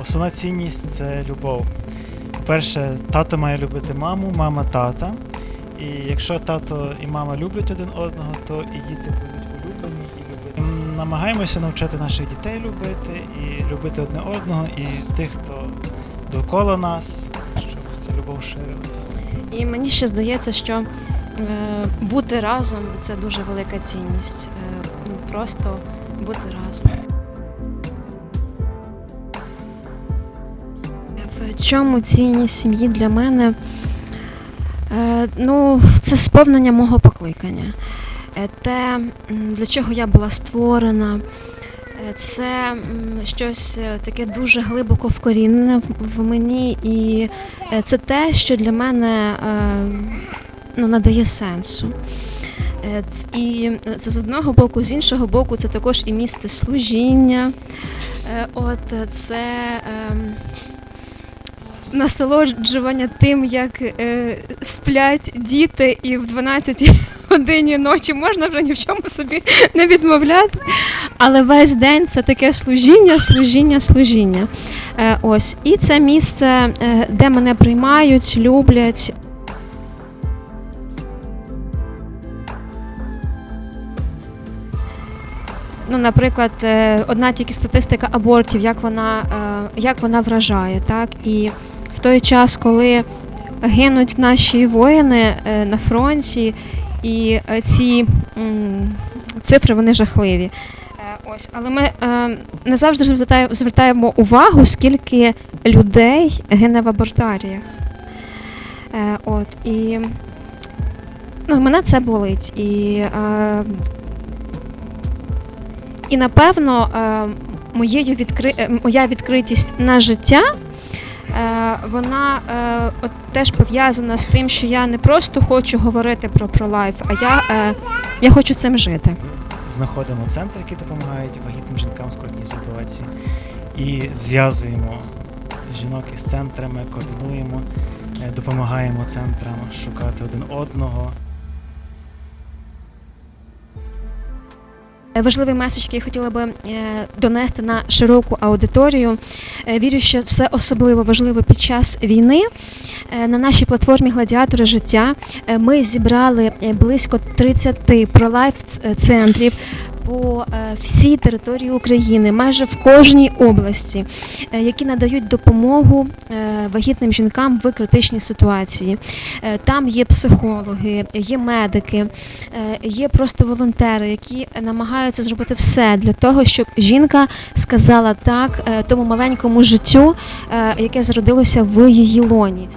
основна цінність це любов. По-перше, тато має любити маму, мама тата. І якщо тато і мама люблять один одного, то і діти будуть улюблені і любити. Намагаємося навчати наших дітей любити і любити одне одного, і тих, хто довкола нас, щоб ця любов ширилась. І мені ще здається, що е, бути разом це дуже велика цінність. Е, ну, просто бути разом. В чому цінність сім'ї для мене? Е, ну, це сповнення мого покликання. Е, те, для чого я була створена. Е, Це щось таке дуже глибоко вкорінене в- мені, і це те, що для мене ну, надає сенсу. І це з одного боку, з іншого боку, це також і місце служіння. От це ем, насолоджування тим, як е, сплять діти, і в 12 годині ночі можна вже ні в чому собі не відмовляти. Але весь день це таке служіння, служіння, служіння. Е, ось. І це місце, е, де мене приймають, люблять. Ну, наприклад, е, одна тільки статистика абортів, як вона, е, як вона вражає, так? І в той час, коли гинуть наші воїни е, на фронті, і е, ці цифри вони жахливі. Е, Ось, але ми не завжди звертаємо, увагу, скільки людей гине в абортаріях. От, і ну, мене це болить. І, і напевно, моєю відкри... моя відкритість на життя. Е, Вона е, от теж пов'язана з тим, що я не просто хочу говорити про пролайф, а я, е, я хочу цим жити. Знаходимо центри, які допомагають вагітним жінкам в скрутній ситуації, і зв'язуємо жінок із центрами, координуємо, допомагаємо центрам шукати один одного. Важливий меседж, який я хотіла би е, донести на широку аудиторію. Е, Вірю, що це особливо важливо під час війни. Е, На нашій платформі Гладіатори життя е, ми зібрали е, близько 30 пролайф центрів по е, всій території України, майже в кожній області, е, які надають допомогу е, вагітним жінкам в критичній ситуації. Там є психологи, є медики, є просто волонтери, які намагаються зробити все для того, щоб жінка сказала так тому маленькому життю, яке зародилося в її лоні.